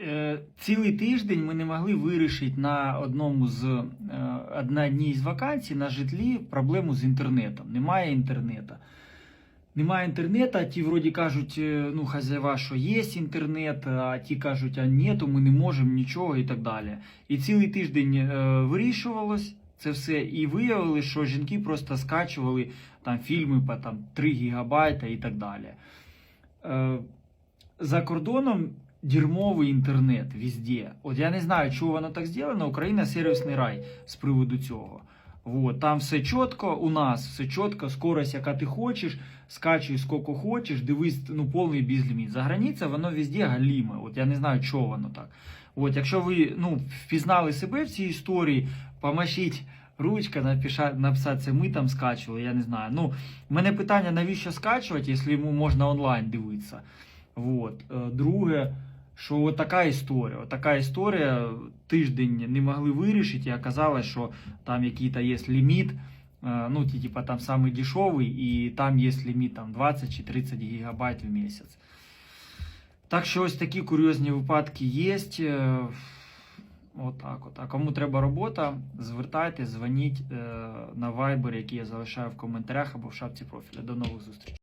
Е, Цілий тиждень ми не могли вирішити на одному з е, на одній з вакансій на житлі проблему з інтернетом. Немає інтернету. Немає інтернету, а ті вроді кажуть, е, ну, хазяєва, що є інтернет, а ті кажуть, а нету, ми не можемо нічого і так далі. І цілий тиждень вирішувалось це все, і виявили, що жінки просто скачували там фільми по там, 3 гігабайта і так далі. За кордоном дерьмовий інтернет везде. От я не знаю, чого воно так зроблено. Україна сервісний рай з приводу цього. Вот, там все чітко, у нас все чітко, скорость, яка ти хочеш, скачуй скільки хочеш, дивись, ну, повний безліміт. За границя воно везде галіме. От я не знаю, чого воно так. От, якщо ви ну, впізнали себе в цій історії, помашіть ручка, напиша, написати це ми там скачували, я не знаю. Ну, мене питання, навіщо скачувати, якщо йому можна онлайн дивитися. Вот. Е, Друге, що така історія. Така історія тиждень не могли вирішити, і оказалось, що там якийсь є ліміт. е, Ну, типа там самий дешевий, і там є ліміт там 20 чи 30 гігабайт в місяць. Так що ось такі курйозні випадки є. Е, Отак от. А кому треба робота, звертайтесь, дзвоніть е, на Viber, який я залишаю в коментарях або в шапці профіля. До нових зустрічей.